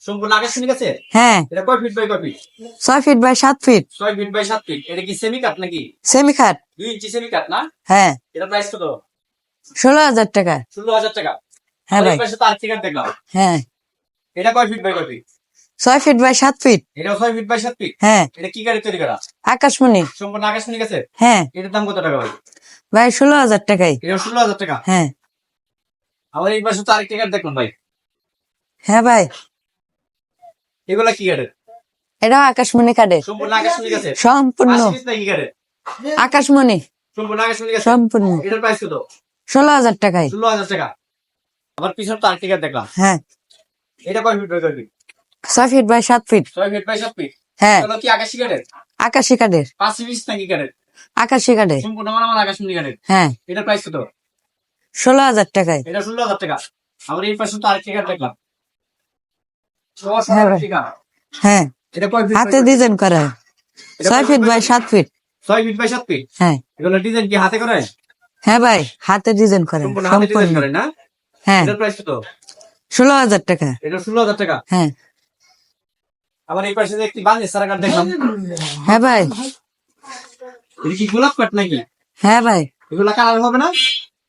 সম্পূর্ণ গেছে হ্যাঁ। এটা কয় ফিট বাই কয় ফিট ছয় ফিট বাই সাত ফিট ছয় ফিট বাই সাত ফিট এটা কি সেমি কাট নাকি? সেমি দুই ইঞ্চি সেমি কাট না? হ্যাঁ। এটা প্রাইস কত? ষোলো হাজার টাকা। ষোলো হাজার টাকা। হ্যাঁ ভাই। পাশে তার দেখলাম। হ্যাঁ। এটা কয় ফিট বাই কয় ফিট ছয় ফিট বাই সাত ফিট এটা ছয় ফিট বাই সাত ফিট হ্যাঁ। এটা কি গাড়ি তৈরি করা? আকাশমণি। সম্পূর্ণ আকাশমণি গেছে হ্যাঁ। এটার দাম কত টাকা ভাই? ভাই ষোলো হাজার টাকাই এটা ষোলো হাজার টাকা? হ্যাঁ। আবার এই পাশে তো আরেক টিকাট দেখলাম ভাই। হ্যাঁ ভাই। এগুলা কি আকাশমণি কাঠের। সম্পূর্ণ আকাশমণি সম্পূর্ণ। আশি পিস নাকি গাড়ি আকাশমণি। সম্পূর্ণ আকাশমণি গেছে সম্পূর্ণ। এটার প্রাইস কত? ষোলো হাজার টাকাই ষোলো হাজার টাকা। আবার পিছনে তো দেখলাম। হ্যাঁ। এটা কয় ফিট বাই কয় ফিট ছয় ফিট বাই সাত ফিট ছয় ফিট বাই সাত ফিট হ্যাঁ। কি আকাশি গাড়ির আকাশি কাঠের। পাঁচ পিস নাকি গাড়ির আকাশি কাঠের। সম্পূর্ণ আমার আমার আকাশমণি গাড়ির হ্যাঁ। এটার প্রাইস কত? ষোলো হাজার টাকায়। এটা ষোলো হাজার টাকা। আবার এই পাশে তো দেখলাম। হ্যাঁ হাজার ভাই। টাকা হ্যাঁ। এটা কয় ফিট হাতে ডিজাইন করা ছয় ফিট বাই সাত ফিট ছয় ফিট বাই সাত ফিট হ্যাঁ। এগুলো ডিজাইন কি হাতে করে? হ্যাঁ ভাই হাতে ডিজাইন করে সম্পূর্ণ হাতে ডিজাইন সম্পূর্ণ। করে না? হ্যাঁ। প্রাইস কত? ষোলো হাজার টাকা। এটা ষোলো হাজার টাকা? হ্যাঁ। আবার এই পাশে যে একটি বাজে সারা কাঠ দেখলাম। হ্যাঁ ভাই। এটা কি গোলাপ কাঠ নাকি? হ্যাঁ ভাই। এগুলা কালার হবে না?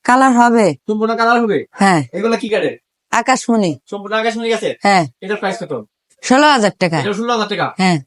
কালার হবে। সম্পূর্ণ কালার হবে? হ্যাঁ। এগুলা কি কাঠে আকাশমণি। সম্পূর্ণ আকাশমণি গেছে? হ্যাঁ। এটার প্রাইস কত? ষোলো হাজার টাকা। ষোলো হাজার টাকা? হ্যাঁ।